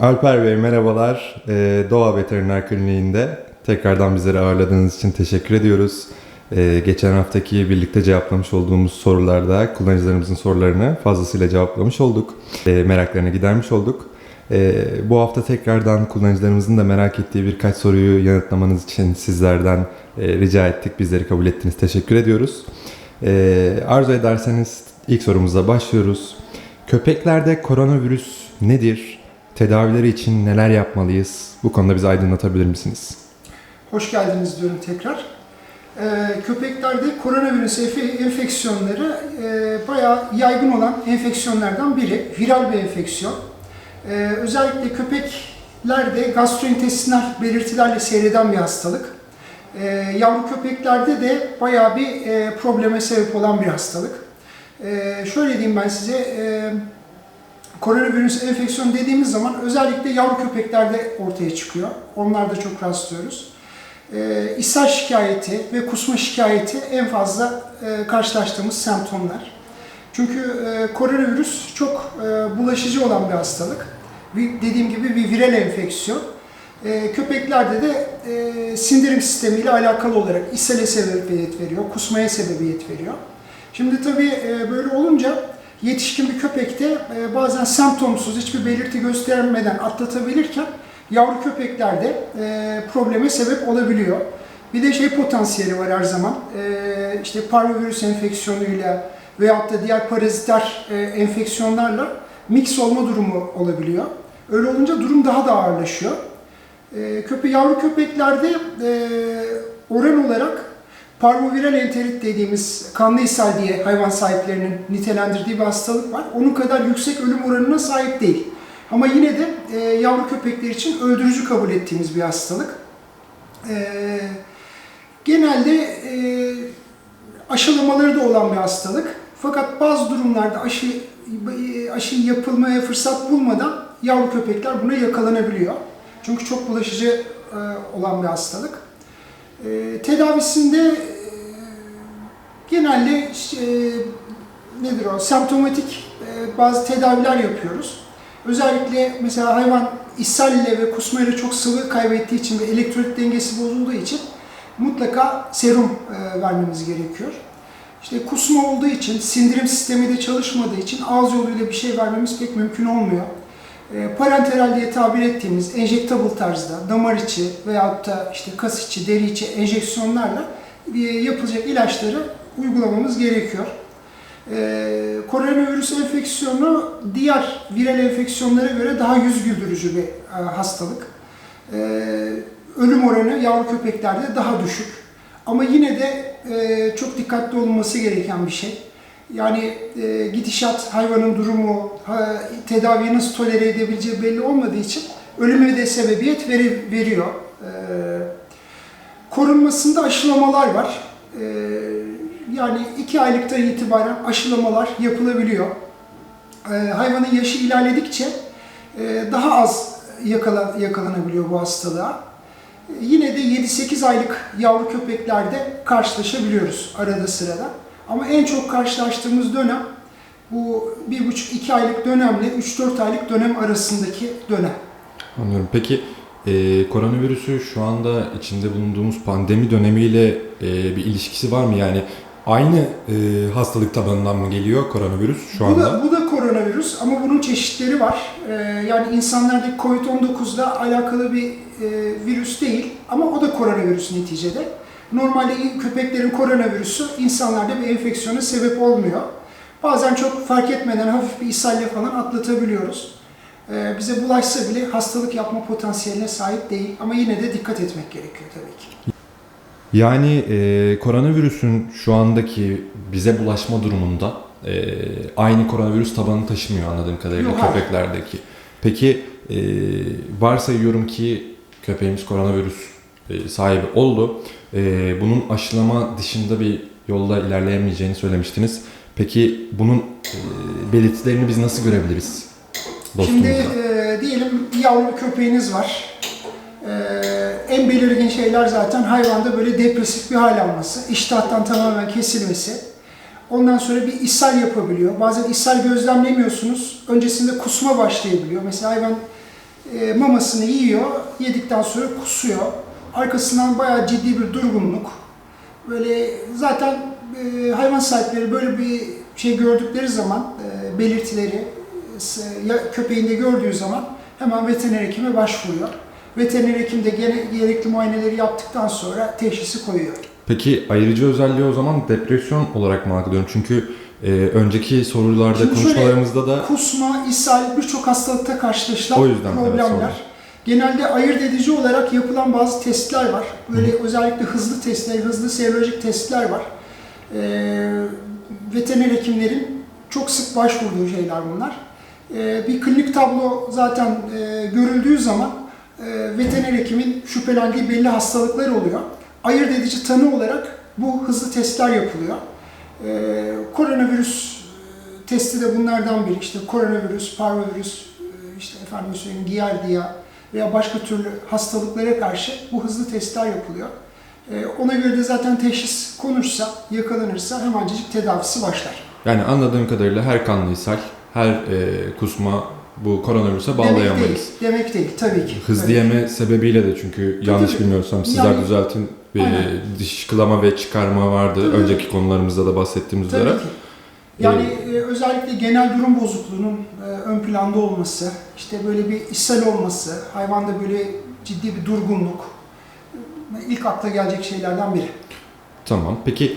Alper Bey merhabalar. Ee, Doğa Veteriner Kliniği'nde tekrardan bizleri ağırladığınız için teşekkür ediyoruz. Ee, geçen haftaki birlikte cevaplamış olduğumuz sorularda kullanıcılarımızın sorularını fazlasıyla cevaplamış olduk. Ee, meraklarını gidermiş olduk. Ee, bu hafta tekrardan kullanıcılarımızın da merak ettiği birkaç soruyu yanıtlamanız için sizlerden e, rica ettik. Bizleri kabul ettiniz. Teşekkür ediyoruz. Ee, arzu ederseniz ilk sorumuza başlıyoruz. Köpeklerde koronavirüs nedir? Tedavileri için neler yapmalıyız? Bu konuda bizi aydınlatabilir misiniz? Hoş geldiniz diyorum tekrar. Ee, köpeklerde koronavirüs enfe- enfeksiyonları e, bayağı yaygın olan enfeksiyonlardan biri. Viral bir enfeksiyon. Ee, özellikle köpeklerde gastrointestinal belirtilerle seyreden bir hastalık. Ee, yavru köpeklerde de bayağı bir e, probleme sebep olan bir hastalık. Ee, şöyle diyeyim ben size, e, koronavirüs enfeksiyonu dediğimiz zaman özellikle yavru köpeklerde ortaya çıkıyor. Onlarda çok rastlıyoruz. E, ishal şikayeti ve kusma şikayeti en fazla e, karşılaştığımız semptomlar. Çünkü e, koronavirüs çok e, bulaşıcı olan bir hastalık. Bir, dediğim gibi bir viral enfeksiyon. E, köpeklerde de e, sindirim sistemiyle alakalı olarak ishale sebebiyet veriyor, kusmaya sebebiyet veriyor. Şimdi tabii e, böyle olunca yetişkin bir köpekte e, bazen semptomsuz, hiçbir belirti göstermeden atlatabilirken yavru köpeklerde e, probleme sebep olabiliyor. Bir de şey potansiyeli var her zaman. E, işte parvovirüs enfeksiyonuyla veyahut da diğer paraziter e, enfeksiyonlarla mix olma durumu olabiliyor. Öyle olunca durum daha da ağırlaşıyor. E, köpe yavru köpeklerde e, oran olarak parvoviral enterit dediğimiz kanlı ishal diye hayvan sahiplerinin nitelendirdiği bir hastalık var. Onun kadar yüksek ölüm oranına sahip değil. Ama yine de e, yavru köpekler için öldürücü kabul ettiğimiz bir hastalık. E, genelde e, aşılamaları da olan bir hastalık. Fakat bazı durumlarda aşı aşı yapılmaya fırsat bulmadan yavru köpekler buna yakalanabiliyor. Çünkü çok bulaşıcı e, olan bir hastalık. E, tedavisinde genelde e, nedir o semptomatik e, bazı tedaviler yapıyoruz. Özellikle mesela hayvan ishalle ve kusmayla çok sıvı kaybettiği için ve elektrolit dengesi bozulduğu için mutlaka serum e, vermemiz gerekiyor. İşte kusma olduğu için, sindirim sistemi de çalışmadığı için ağız yoluyla bir şey vermemiz pek mümkün olmuyor. E, parenteral diye tabir ettiğimiz enjektable tarzda damar içi veyahut da işte kas içi, deri içi enjeksiyonlarla e, yapılacak ilaçları uygulamamız gerekiyor. Ee, koronavirüs enfeksiyonu diğer viral enfeksiyonlara göre daha yüz güldürücü bir e, hastalık. Ee, ölüm oranı yavru köpeklerde daha düşük. Ama yine de e, çok dikkatli olunması gereken bir şey. Yani e, gidişat, hayvanın durumu, ha, tedaviyi nasıl tolere edebileceği belli olmadığı için ölüme de sebebiyet veri, veriyor. Ee, korunmasında aşılamalar var. Ee, yani iki aylıktan itibaren aşılamalar yapılabiliyor. Ee, hayvanın yaşı ilerledikçe e, daha az yakala, yakalanabiliyor bu hastalığa. Ee, yine de 7-8 aylık yavru köpeklerde karşılaşabiliyoruz arada sırada. Ama en çok karşılaştığımız dönem bu 1,5-2 aylık dönemle 3-4 aylık dönem arasındaki dönem. Anlıyorum. Peki e, koronavirüsü şu anda içinde bulunduğumuz pandemi dönemiyle e, bir ilişkisi var mı? Yani aynı e, hastalık tabanından mı geliyor koronavirüs şu Bu anda? da, bu da koronavirüs ama bunun çeşitleri var. Ee, yani insanlardaki COVID-19'la alakalı bir e, virüs değil ama o da koronavirüs neticede. Normalde köpeklerin koronavirüsü insanlarda bir enfeksiyona sebep olmuyor. Bazen çok fark etmeden hafif bir ishalle falan atlatabiliyoruz. Ee, bize bulaşsa bile hastalık yapma potansiyeline sahip değil ama yine de dikkat etmek gerekiyor tabii ki. Yani e, koronavirüsün şu andaki bize bulaşma durumunda e, aynı koronavirüs tabanını taşımıyor anladığım kadarıyla Yok, köpeklerdeki. Peki e, varsayıyorum ki köpeğimiz koronavirüs e, sahibi oldu. E, bunun aşılama dışında bir yolda ilerleyemeyeceğini söylemiştiniz. Peki bunun e, belirtilerini biz nasıl görebiliriz? Şimdi Dostumuzda. e, diyelim yavru köpeğiniz var. E, en belirgin şeyler zaten hayvanda böyle depresif bir hal alması, iştahtan tamamen kesilmesi. Ondan sonra bir ishal yapabiliyor. Bazen ishal gözlemlemiyorsunuz. Öncesinde kusma başlayabiliyor. Mesela hayvan e, mamasını yiyor, yedikten sonra kusuyor. Arkasından bayağı ciddi bir durgunluk. Böyle zaten e, hayvan sahipleri böyle bir şey gördükleri zaman, e, belirtileri ya köpeğinde gördüğü zaman hemen veteriner hekime başvuruyor. Veteriner hekim de gene, gerekli muayeneleri yaptıktan sonra teşhisi koyuyor. Peki ayırıcı özelliği o zaman depresyon olarak mı algılıyorum? Çünkü e, önceki sorularda, Şimdi şöyle- konuşmalarımızda da Kusma, ishal birçok hastalıkta karşılaşılan O yüzden, evet, problemler. sorun. Genelde ayırt edici olarak yapılan bazı testler var. Böyle özellikle hızlı testler, hızlı serolojik testler var. Ee, veteriner hekimlerin çok sık başvurduğu şeyler bunlar. Ee, bir klinik tablo zaten e, görüldüğü zaman e, veteriner hekimin şüphelendiği belli hastalıklar oluyor. Ayırt edici tanı olarak bu hızlı testler yapılıyor. Ee, koronavirüs e, testi de bunlardan biri. İşte koronavirüs, parvovirüs, e, işte efendim söyleyeyim giardia veya başka türlü hastalıklara karşı bu hızlı testler yapılıyor. Ee, ona göre de zaten teşhis konursa, yakalanırsa hemencecik tedavisi başlar. yani anladığım kadarıyla her kanlı ishal, her e, kusma bu koronavirüse Demek değil, bağlayamayız. demek değil tabii ki. Hızlı Tabii. yeme sebebiyle de çünkü yanlış tabii. bilmiyorsam sizler Yani- düzeltin e, Aynen. dışkılama ve çıkarma vardı Tabii. önceki konularımızda da bahsettiğimiz üzere. Tabii ki. Yani e, özellikle genel durum bozukluğunun e, ön planda olması, işte böyle bir ishal olması, hayvanda böyle ciddi bir durgunluk e, ilk akla gelecek şeylerden biri. Tamam. Peki e,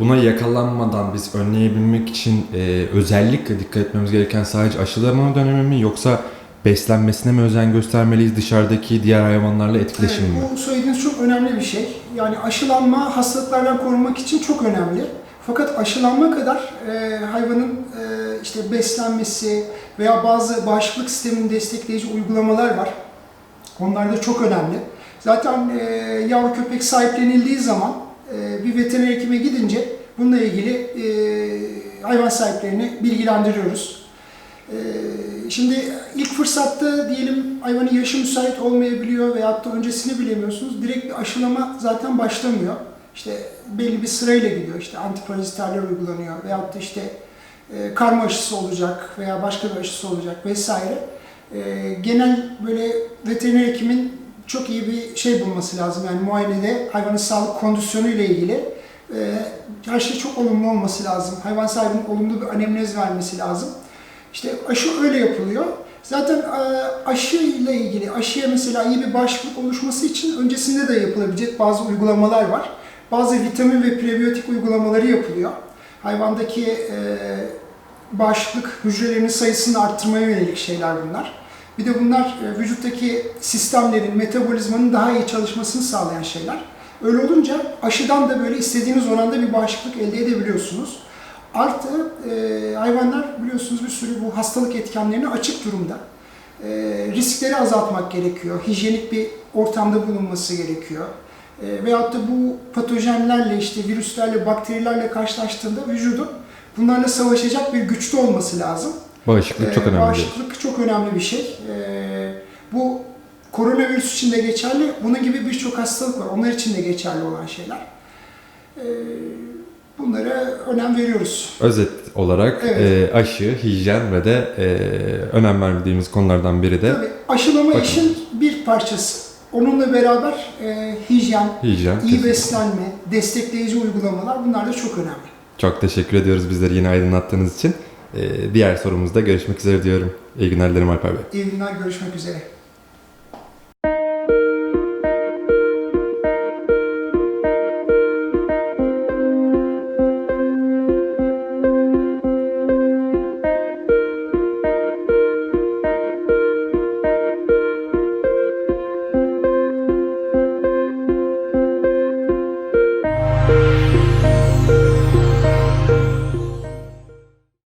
buna yakalanmadan biz önleyebilmek için e, özellikle dikkat etmemiz gereken sadece aşılama dönemi mi yoksa beslenmesine mi özen göstermeliyiz dışarıdaki diğer hayvanlarla etkileşim mi? Evet, bu söylediğiniz çok önemli bir şey. Yani aşılanma hastalıklardan korunmak için çok önemli. Fakat aşılanma kadar e, hayvanın e, işte beslenmesi veya bazı bağışıklık sistemini destekleyici uygulamalar var. Onlar da çok önemli. Zaten e, yavru köpek sahiplenildiği zaman e, bir veteriner hekime gidince bununla ilgili e, hayvan sahiplerini bilgilendiriyoruz. Ee, Şimdi ilk fırsatta diyelim hayvanın yaşı müsait olmayabiliyor veyahut da öncesini bilemiyorsunuz. Direkt bir aşılama zaten başlamıyor. İşte belli bir sırayla gidiyor. İşte antiparaziterler uygulanıyor veyahut da işte e, karma aşısı olacak veya başka bir aşısı olacak vesaire. E, genel böyle veteriner hekimin çok iyi bir şey bulması lazım. Yani muayenede hayvanın sağlık kondisyonu ile ilgili e, her şey çok olumlu olması lazım. Hayvan sahibinin olumlu bir anemnez vermesi lazım. İşte aşı öyle yapılıyor. Zaten e, aşı ile ilgili, aşıya mesela iyi bir bağışıklık oluşması için öncesinde de yapılabilecek bazı uygulamalar var. Bazı vitamin ve prebiyotik uygulamaları yapılıyor. Hayvandaki e, bağışıklık hücrelerinin sayısını arttırmaya yönelik şeyler bunlar. Bir de bunlar e, vücuttaki sistemlerin, metabolizmanın daha iyi çalışmasını sağlayan şeyler. Öyle olunca aşıdan da böyle istediğiniz oranda bir bağışıklık elde edebiliyorsunuz. Artı e, hayvanlar biliyorsunuz bir sürü bu hastalık etkenlerine açık durumda. E, riskleri azaltmak gerekiyor. Hijyenik bir ortamda bulunması gerekiyor. E, veyahut da bu patojenlerle, işte virüslerle, bakterilerle karşılaştığında vücudun bunlarla savaşacak bir güçlü olması lazım. Bağışıklık çok Ee, önemli. değil. Bağışıklık çok önemli bir şey. Ee, bu koronavirüs için de geçerli. Bunun gibi birçok hastalık var. Onlar için de geçerli olan şeyler. Ee, bunlara önem veriyoruz. Özet olarak Evet. e, aşı, hijyen ve de e, önem verdiğimiz konulardan biri de Tabii aşılama Bakın. işin bir parçası. Onunla beraber e, hijyen, hijyen. iyi kesinlikle. beslenme, destekleyici uygulamalar bunlar da çok önemli. Çok teşekkür ediyoruz bizleri yine aydınlattığınız için. E, diğer sorumuzda görüşmek üzere diyorum. İyi günler dilerim Alper Bey. İyi günler, görüşmek üzere.